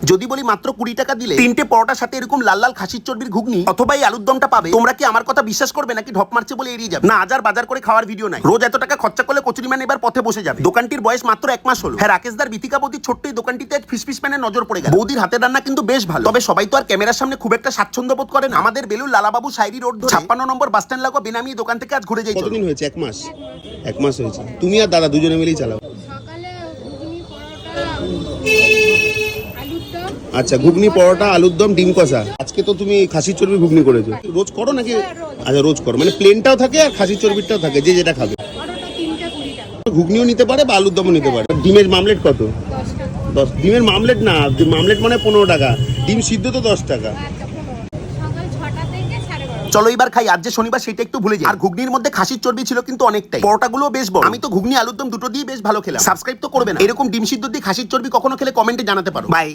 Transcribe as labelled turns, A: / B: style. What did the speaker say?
A: যদি বলি মাত্র কুড়ি টাকা দিলে তিনটে পরোটার সাথে এরকম লাল লাল খাসির চর্বির ঘুগনি অথবা এই আলুর দমটা পাবে তোমরা কি আমার কথা বিশ্বাস করবে নাকি ঢপ মারছে বলে এড়িয়ে যাবে? না আজার বাজার করে খাওয়ার ভিডিও নাই। রোজ এত টাকা খরচা করলে কচুরি ম্যান এবার পথে বসে যাবে। দোকানটির বয়স মাত্র এক মাস হলো। হ্যাঁ রাকেশদার বিথিকা বৌদির ছোট্ট এই দোকানটিতে এক ফিসফিস ম্যানের নজর পড়ে গেল। বৌদির হাতের রান্না কিন্তু বেশ ভালো। তবে সবাই তো আর ক্যামেরার সামনে খুব একটা স্বাচ্ছন্দ্য বোধ করে না। আমাদের বেলুর লালাবাবু সাইরি রোড ছাপ্পান্ন নম্বর বাস স্ট্যান্ড লাগো বেনামি দোকান থেকে আজ ঘুরে যাই
B: কতদিন হয়েছে? এক মাস। এক মাস হয়েছে। তুমি আর দাদা দুজনে মিলেই চালাও।
C: সকালে ঘুগনি পরোটা
B: আচ্ছা ঘুগনি পরোটা আলুর দম ডিম কষা। আজকে তো তুমি খাসির চর্বি ঘুগনি করেছ। রোজ করো নাকি? আচ্ছা রোজ করো। মানে প্লেনটাও থাকে আর খাসির চর্বিটাও থাকে যে যেটা খাবে। ঘুগনিও নিতে পারে বা আলুর দমও নিতে পারে। ডিমের মামলেট কত?
C: দশ
B: ডিমের মামলেট না মামলেট মানে পনেরো টাকা। ডিম সিদ্ধ তো দশ টাকা।
C: আচ্ছা
A: চলো এবার খাই আজ যে শনিবার সেটা একটু ভুলে যাই। আর ঘুগনির মধ্যে খাসির চর্বি ছিল কিন্তু অনেকটাই। পরোটা পরোটাগুলো বেশ বড়। আমি তো ঘুগনি আলুর দম দুটো দিয়ে বেশ ভালো খেলাম। সাবস্ক্রাইব তো করবে না। এরকম ডিম সিদ্ধ দিয়ে খাসির চর্বি কখনো খেলে কমেন্টে জানাতে পারো। বাই